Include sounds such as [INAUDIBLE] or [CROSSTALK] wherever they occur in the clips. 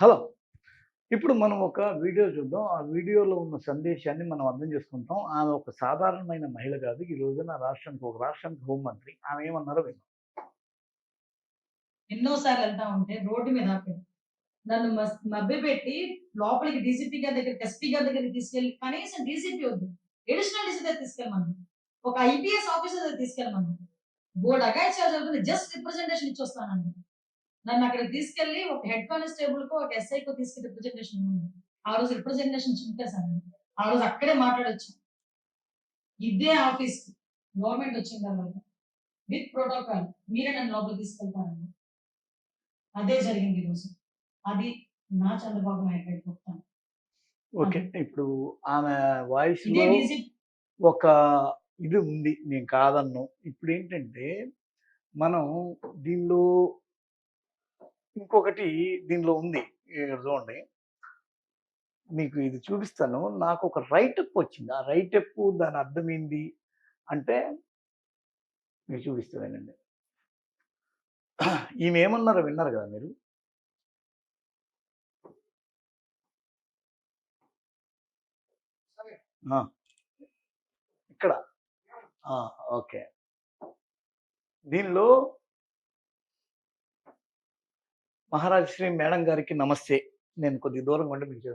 Hello. ఇప్పుడు మనం ఒక వీడియో చూద్దాం. ఆ వీడియోలో ఉన్న సందేశాన్ని మనం అర్థం చేసుకుంటాం. ఆమె ఒక సాధారణమైన మహిళ కాదు. ఈ రోజున రాష్ట్రానికి ఒక రాష్ట్రానికి హోంమంత్రి ఆమె ఏమన్నారో విన్నాం ఎన్నోసార్లు వెళ్తా ఉంటే రోడ్డు మీద నన్ను మభ్యపెట్టి లోపలికి డీసీపీ గారి దగ్గర ఎస్పీ గారి దగ్గర తీసుకెళ్ళి కనీసం డీసీపీ వద్దు. ఎడిషనల్ డీసీ దగ్గర తీసుకెళ్ళమని. ఒక ఐపీఎస్ ఆఫీసర్ దగ్గర తీసుకెళ్ళమని. బోర్డు అగాయిచాలు జరుగుతుంది జస్ట్ రిప్రజెంటేషన్ ఇచ్చి వస్తానండి నన్ను అక్కడ తీసుకెళ్ళి ఒక హెడ్ కానిస్టేబుల్కు ఒక ఎస్ఐ కు తీసుకెళ్ళి రిప్రజెంటేషన్ ఉంది ఆ రోజు రిప్రజెంటేషన్ చింపేశాను ఆ రోజు అక్కడే మాట్లాడొచ్చు. ఇదే ఆఫీస్ గవర్నమెంట్ వచ్చిన తర్వాత విత్ ప్రోటోకాల్ మీరే నన్ను లోపలికి తీసుకెళ్తారని. అదే జరిగింది ఈరోజు అది నా చంద్రబాబు నాయుడు గారి గొప్పతనం. ఓకే. ఇప్పుడు ఆమె వాయిస్ ఒక ఇది ఉంది. నేను కాదన్ను. ఇప్పుడు ఏంటంటే మనం దీనిలో ఇంకొకటి దీనిలో ఉంది. చూడండి. మీకు ఇది చూపిస్తాను. నాకు ఒక రైట్ అప్ వచ్చింది. ఆ రైట్ అప్ దాని అర్థం ఏంది? అంటే మీకు చూపిస్తానండి [CLEARS THROAT] ఈమె ఏమన్నారో విన్నారు కదా మీరు? ఇక్కడ. ఓకే. దీనిలో మహారాజశ్రీ మేడం గారికి నమస్తే. నేను కొద్ది దూరంగా ఉండి మీకు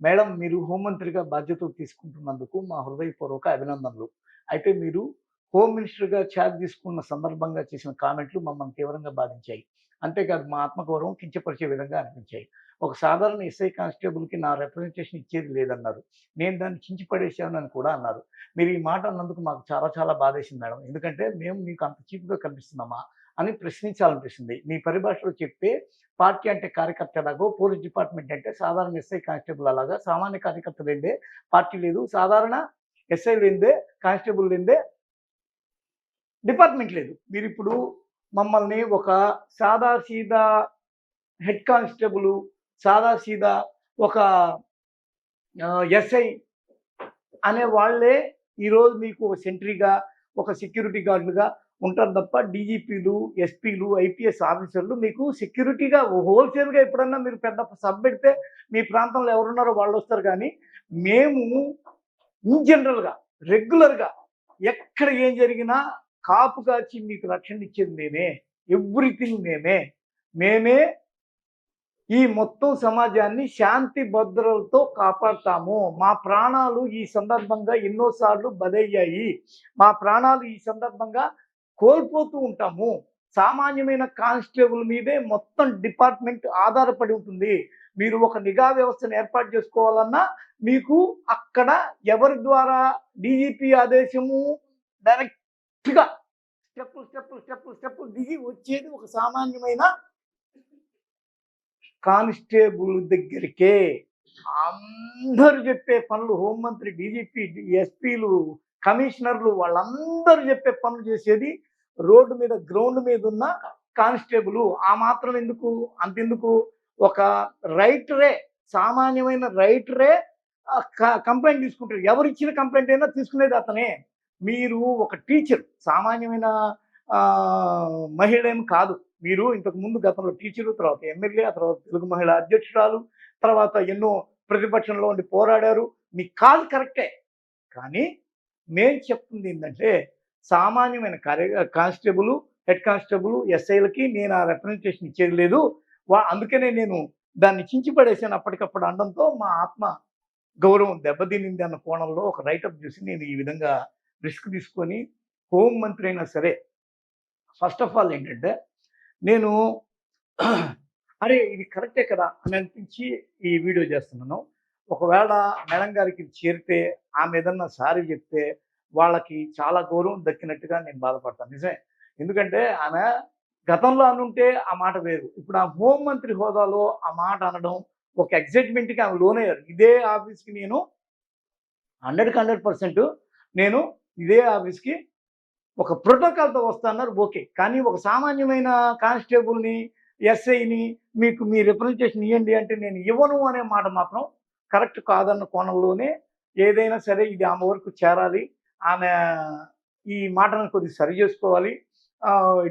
మేడం మీరు హోంమంత్రిగా బాధ్యతలు తీసుకుంటున్నందుకు మా హృదయపూర్వక అభినందనలు. అయితే మీరు హోమ్ మినిస్టర్గా ఛార్జ్ తీసుకున్న సందర్భంగా చేసిన కామెంట్లు మమ్మల్ని తీవ్రంగా బాధించాయి. అంతేకాదు మా ఆత్మగౌరవం కించపరిచే విధంగా అనిపించాయి. ఒక సాధారణ ఎస్ఐ కానిస్టేబుల్కి నా రిప్రజెంటేషన్ ఇచ్చేది లేదన్నారు. నేను దాన్ని చించిపడేశానని కూడా అన్నారు. మీరు ఈ మాట అన్నందుకు మాకు చాలా చాలా బాధేసింది మేడం. ఎందుకంటే మేము మీకు అంత చీప్గా కనిపిస్తున్నామా? అని ప్రశ్నించాలనిపిస్తుంది. మీ పరిభాషలో చెప్తే పార్టీ అంటే కార్యకర్త ఎలాగో పోలీస్ డిపార్ట్మెంట్ అంటే సాధారణ ఎస్ఐ కానిస్టేబుల్ అలాగా సామాన్య కార్యకర్త లేదే పార్టీ లేదు సాధారణ ఎస్ఐ లేదే కానిస్టేబుల్ లేదే డిపార్ట్మెంట్ లేదు. మీరు ఇప్పుడు మమ్మల్ని ఒక సాదా సీదా హెడ్ కానిస్టేబుల్ సాదా సీదా ఒక ఎస్ఐ అనే వాళ్ళే ఈరోజు మీకు ఒక సెంట్రీగా ఒక సెక్యూరిటీ గార్డులుగా ఉంటారు తప్ప డీజీపీలు ఎస్పీలు ఐపీఎస్ ఆఫీసర్లు మీకు సెక్యూరిటీగా హోల్సేల్గా ఎప్పుడన్నా మీరు పెద్ద సబ్ పెడితే మీ ప్రాంతంలో ఎవరున్నారో వాళ్ళు వస్తారు కానీ మేము ఇన్ జనరల్గా రెగ్యులర్గా ఎక్కడ ఏం జరిగినా కాపు కాచి మీకు రక్షణ ఇచ్చేది మేమే. ఎవ్రీథింగ్ మేమే. మేమే ఈ మొత్తం సమాజాన్ని శాంతి భద్రతలతో కాపాడతాము. మా ప్రాణాలు ఈ సందర్భంగా ఎన్నోసార్లు బలయ్యాయి. మా ప్రాణాలు ఈ సందర్భంగా కోల్పోతూ ఉంటాము. సామాన్యమైన కానిస్టేబుల్ మీదే మొత్తం డిపార్ట్మెంట్ ఆధారపడి ఉంటుంది. మీరు ఒక నిఘా వ్యవస్థను ఏర్పాటు చేసుకోవాలన్నా మీకు అక్కడ ఎవరి ద్వారా డీజీపీ ఆదేశము డైరెక్ట్గా స్టెప్పులు స్టెప్పులు స్టెప్పులు స్టెప్పులు దిగి వచ్చేది ఒక సామాన్యమైన కానిస్టేబుల్ దగ్గరికే. అందరు చెప్పే పనులు హోంమంత్రి డీజీపీ ఎస్పీలు కమిషనర్లు వాళ్ళందరూ చెప్పే పనులు చేసేది రోడ్డు మీద గ్రౌండ్ మీద ఉన్న కానిస్టేబుల్ ఆ మాత్రం ఎందుకు? అంతెందుకు? ఒక రైటరే సామాన్యమైన రైటరే కంప్లైంట్ తీసుకుంటారు ఎవరు ఇచ్చిన కంప్లైంట్ అయినా తీసుకునేది అతనే. మీరు ఒక టీచర్ సామాన్యమైన మహిళ ఏం కాదు. మీరు ఇంతకు ముందు గతంలో టీచరు తర్వాత ఎమ్మెల్యే తర్వాత తెలుగు మహిళ అధ్యక్షురాలు తర్వాత ఎన్నో ప్రతిపక్షంలో ఉండి పోరాడారు. మీ కాల్ కరెక్టే. కానీ మేము చెప్తుంది ఏంటంటే సామాన్యమైన కార్య కానిస్టేబుల్ హెడ్ కానిస్టేబుల్ ఎస్ఐలకి నేను ఆ రిప్రజెంటేషన్ ఇచ్చేది లేదు. వా అందుకనే నేను దాన్ని చించిపడేసాను అప్పటికప్పుడు అనడంతో మా ఆత్మ గౌరవం దెబ్బతినింది అన్న కోణంలో ఒక రైటప్ చూసి నేను ఈ విధంగా రిస్క్ తీసుకొని హోం మంత్రి అయినా సరే ఫస్ట్ ఆఫ్ ఆల్ ఏంటంటే నేను [CLEARS THROAT] అరే ఇది కరెక్టే కదా అని అనిపించి ఈ వీడియో చేస్తున్నాను. ఒకవేళ మేడం గారికి చేరితే ఆమె ఏదన్నా సారీ చెప్తే వాళ్ళకి చాలా గౌరవం దక్కినట్టుగా నేను బాధపడతాను. నిజమే. ఎందుకంటే ఆమె గతంలో అనుంటే ఆ మాట వేరు. ఇప్పుడు ఆ హోం మంత్రి హోదాలో ఆ మాట అనడం ఒక ఎగ్జైట్మెంట్కి ఆమె లోనయ్యారు. ఇదే ఆఫీస్కి నేను హండ్రెడ్కి హండ్రెడ్ పర్సెంట్ నేను ఇదే ఆఫీస్కి ఒక ప్రోటోకాల్తో వస్తాన్నారు ఓకే. కానీ ఒక సామాన్యమైన కానిస్టేబుల్ని ఎస్ఐని మీకు మీ రిప్రజెంటేషన్ ఇవ్వండి అంటే నేను ఇవ్వను అనే మాట మాత్రం కరెక్ట్ కాదన్న కోణంలోనే ఏదైనా సరే ఇది ఆమె వరకు చేరాలి. ఆమె ఈ మాటను కొద్దిగా సరి చేసుకోవాలి.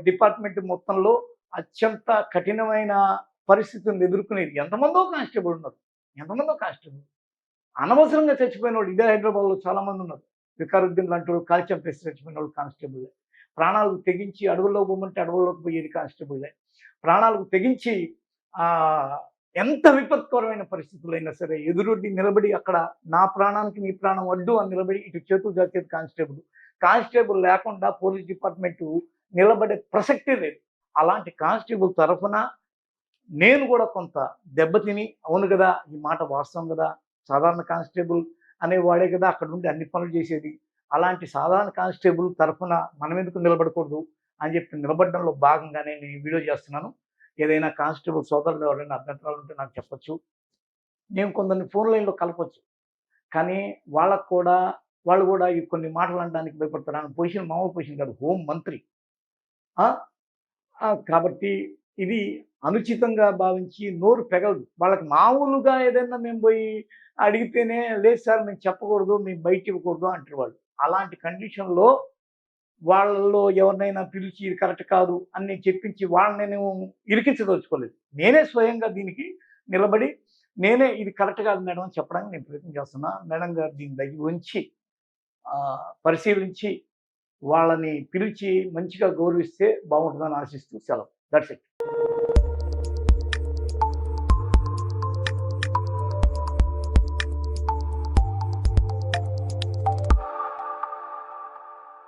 డిపార్ట్మెంట్ మొత్తంలో అత్యంత కఠినమైన పరిస్థితులను ఎదుర్కొనేది. ఎంతమందో కానిస్టేబుల్ ఉన్నారు. ఎంతమందో కానిస్టేబుల్. అనవసరంగా చచ్చిపోయిన వాళ్ళు ఇదే హైదరాబాద్లో చాలామంది ఉన్నారు. వికారుద్దీన్ లాంటి వాళ్ళు కాల్ చంపేసి చచ్చిపోయిన వాళ్ళు కానిస్టేబుల్లే ప్రాణాలకు తెగించి అడవుల్లో పోమంటే అడవుల్లోకి పోయేది కానిస్టేబుల్లే ప్రాణాలకు తెగించి ఎంత విపత్కరమైన పరిస్థితులైనా సరే ఎదురొడ్డి నిలబడి అక్కడ నా ప్రాణానికి నీ ప్రాణం వడ్డు అని నిలబడి ఇటు చేతులు జాచేది కానిస్టేబుల్. కానిస్టేబుల్ లేకుండా పోలీస్ డిపార్ట్మెంట్ నిలబడే ప్రసక్తే లేదు. అలాంటి కానిస్టేబుల్ తరఫున నేను కూడా కొంత దెబ్బతిని అవును కదా ఈ మాట వాస్తవం కదా సాధారణ కానిస్టేబుల్ అనేవాడే కదా అక్కడ ఉండి అన్ని పనులు చేసేది. అలాంటి సాధారణ కానిస్టేబుల్ తరఫున మనం ఎందుకు నిలబడకూడదు అని చెప్పి నిలబడడంలో భాగంగానే నేను ఈ వీడియో చేస్తున్నాను. ఏదైనా కానిస్టేబుల్ సోదరులు ఎవరైనా అభ్యంతరాలు ఉంటే నాకు చెప్పచ్చు. నేను కొందరిని ఫోన్ లైన్లో కలపచ్చు. కానీ వాళ్ళకు కూడా వాళ్ళు కూడా ఈ కొన్ని మాటలు అనడానికి భయపడతారు. ఆయన పొజిషన్ మామూలు పొజిషన్ కాదు హోం మంత్రి. కాబట్టి ఇది అనుచితంగా భావించి నోరు పెగలదు. వాళ్ళకి మామూలుగా ఏదైనా మేము పోయి అడిగితేనే లేదు సార్ మేము చెప్పకూడదు మేము బయట ఇవ్వకూడదు అంటారు వాళ్ళు. అలాంటి కండిషన్లో వాళ్ళలో ఎవరినైనా పిలిచి ఇది కరెక్ట్ కాదు అని చెప్పించి వాళ్ళని నేను ఇరికించదలుచుకోలేదు. నేనే స్వయంగా దీనికి నిలబడి నేనే ఇది కరెక్ట్ కాదు మేడం అని చెప్పడానికి నేను ప్రయత్నం చేస్తున్నా. మేడం గారు దీని దగ్గర ఉంచి పరిశీలించి వాళ్ళని పిలిచి మంచిగా గౌరవిస్తే బాగుంటుందని ఆశిస్తూ సెలవు. That's it